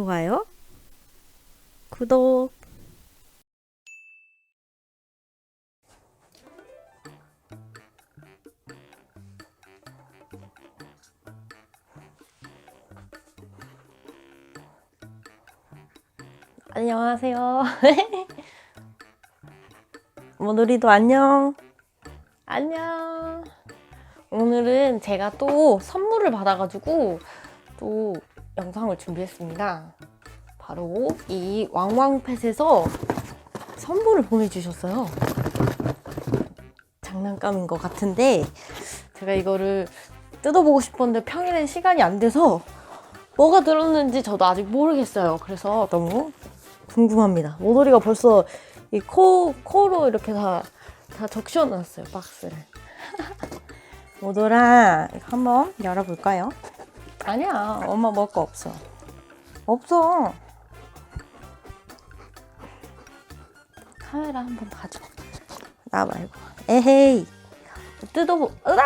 좋아요, 구독. 안녕하세요. 모누리도 안녕. 안녕. 오늘은 제가 또 선물을 받아가지고 또 영상을 준비했습니다. 바로 이 왕왕펫에서 선물을 보내주셨어요. 장난감인 것 같은데 제가 이거를 뜯어보고 싶었는데 평일엔 시간이 안 돼서 뭐가 들었는지 저도 아직 모르겠어요. 그래서 너무 궁금합니다. 모돌이가 벌써 이 코, 코로 이렇게 다, 다 적셔놨어요, 박스를. 모돌아, 한번 열어볼까요? 아니야, 엄마 먹을 거 없어. 없어. 카메라 한번 봐줘. 나 말고. 에헤이. 뜯어보, 으아!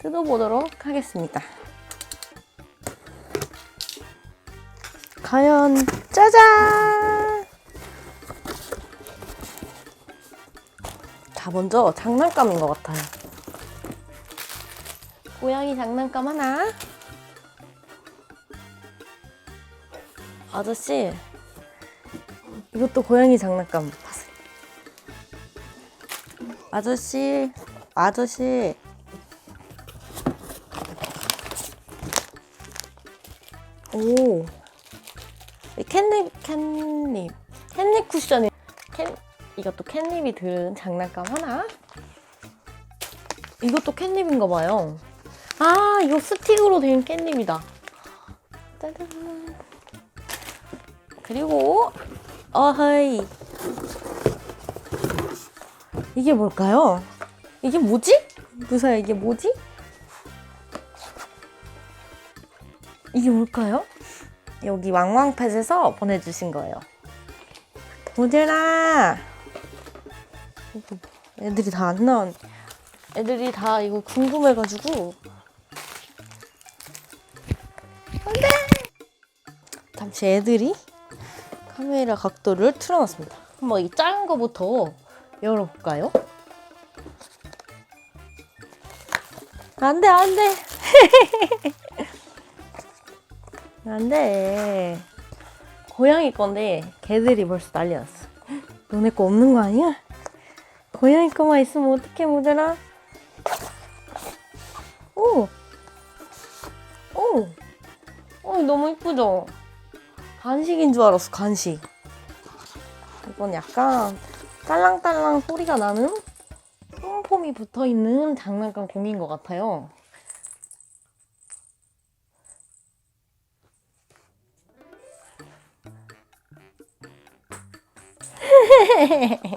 뜯어보도록 하겠습니다. 과연 짜잔! 자, 먼저 장난감인 것 같아요. 고양이 장난감 하나. 아저씨, 이것도 고양이 장난감 봤어요. 아저씨, 아저씨. 오. 이 캣닙, 캣닙. 캣닙 쿠션이, 캣, 이것도 캣닙이 들은 장난감 하나. 이것도 캣닙인가 봐요. 아, 이거 스틱으로 된 캣닙이다. 짜잔. 그리고, 어허이. 이게 뭘까요? 이게 뭐지? 무사야, 이게 뭐지? 이게 뭘까요? 여기 왕왕펫에서 보내주신 거예요. 모델아! 애들이 다 안 나온, 애들이 다 이거 궁금해가지고. 안 돼! 잠시 애들이 카메라 각도를 틀어놨습니다. 한번 이 작은 거부터 열어볼까요? 안 돼, 안 돼! 안 돼. 고양이 건데 개들이 벌써 난리 났어. 너네 거 없는 거 아니야? 고양이 거만 있으면 어떡해 모델아? 오! 오! 어, 너무 이쁘죠? 간식인 줄 알았어, 간식. 이건 약간 딸랑딸랑 소리가 나는 폼폼이 붙어 있는 장난감 공인 것 같아요.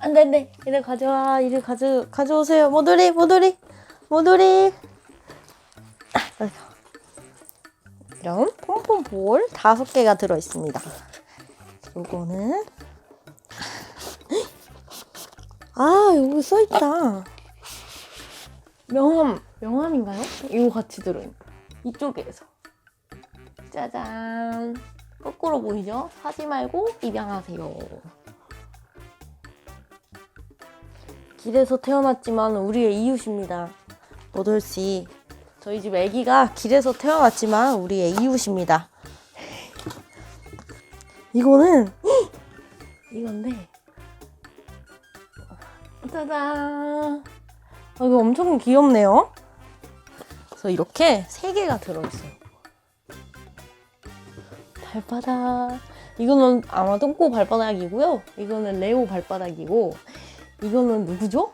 안 돼, 안 돼. 이리 가져와. 이리 가져, 가져오세요. 모돌이, 모돌이, 모돌이. 이런 폼폼 볼 다섯 개가 들어 있습니다. 요거는 아 여기 써 있다. 명함 명함인가요? 이거 같이 들어있는 이쪽에서 짜잔 거꾸로 보이죠? 사지 말고 입양하세요. 길에서 태어났지만 우리의 이웃입니다. 모돌씨 저희 집 아기가 길에서 태어났지만 우리의 이웃입니다. 이거는 이건데 짜잔 아, 이거 엄청 귀엽네요. 그래서 이렇게 세 개가 들어있어요. 발바닥 이거는 아마 똥꼬 발바닥이고요. 이거는 레오 발바닥이고 이거는 누구죠?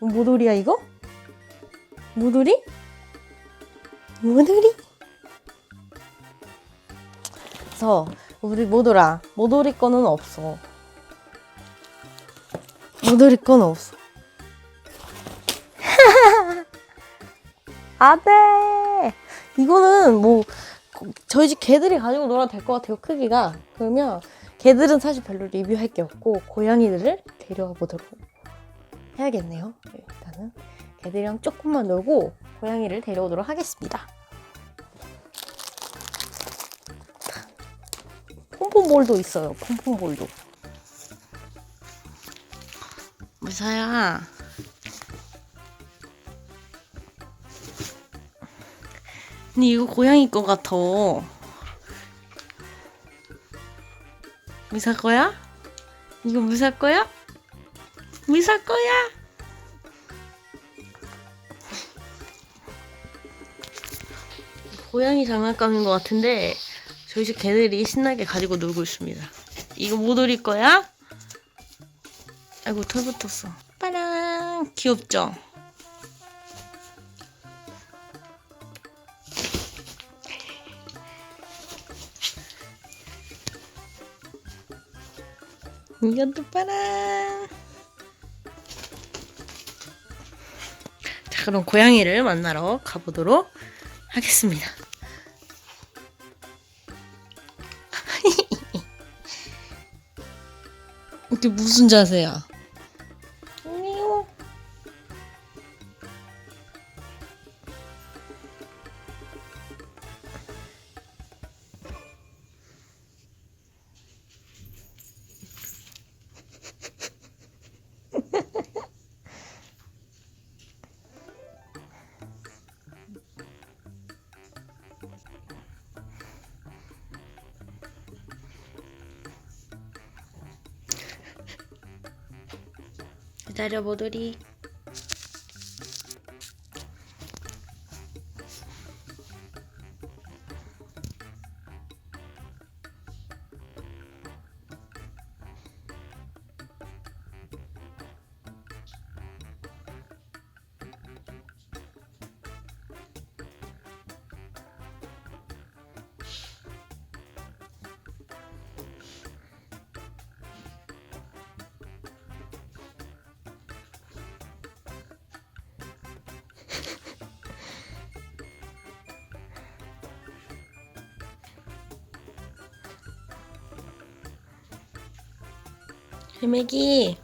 모돌이야 이거? 모돌이? 모돌이? 그래서 우리 모돌아 모돌이 거는 없어. 모돌이 거는 없어. 안돼 이거는 뭐 저희 집 개들이 가지고 놀아도 될 것 같아요 크기가. 그러면 개들은 사실 별로 리뷰할 게 없고 고양이들을 데려가 보도록 해야겠네요 일단은 개들이랑 조금만 놀고 고양이를 데려오도록 하겠습니다 폼폼볼도 있어요. 폼폼볼도. 무사야. 근데 이거 고양이 거 같아. 무사 거야? 이거 무사 거야? 무사 거야? 고양이 장난감인 것 같은데 저희 집 개들이 신나게 가지고 놀고 있습니다. 이거 모돌이 거야? 아이고 털 붙었어. 빠랑 귀엽죠? 이것도 빠랑. 자 그럼 고양이를 만나러 가보도록 하겠습니다. 이게 무슨 자세야? 기다려 모돌이. 해맥이.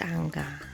땅가.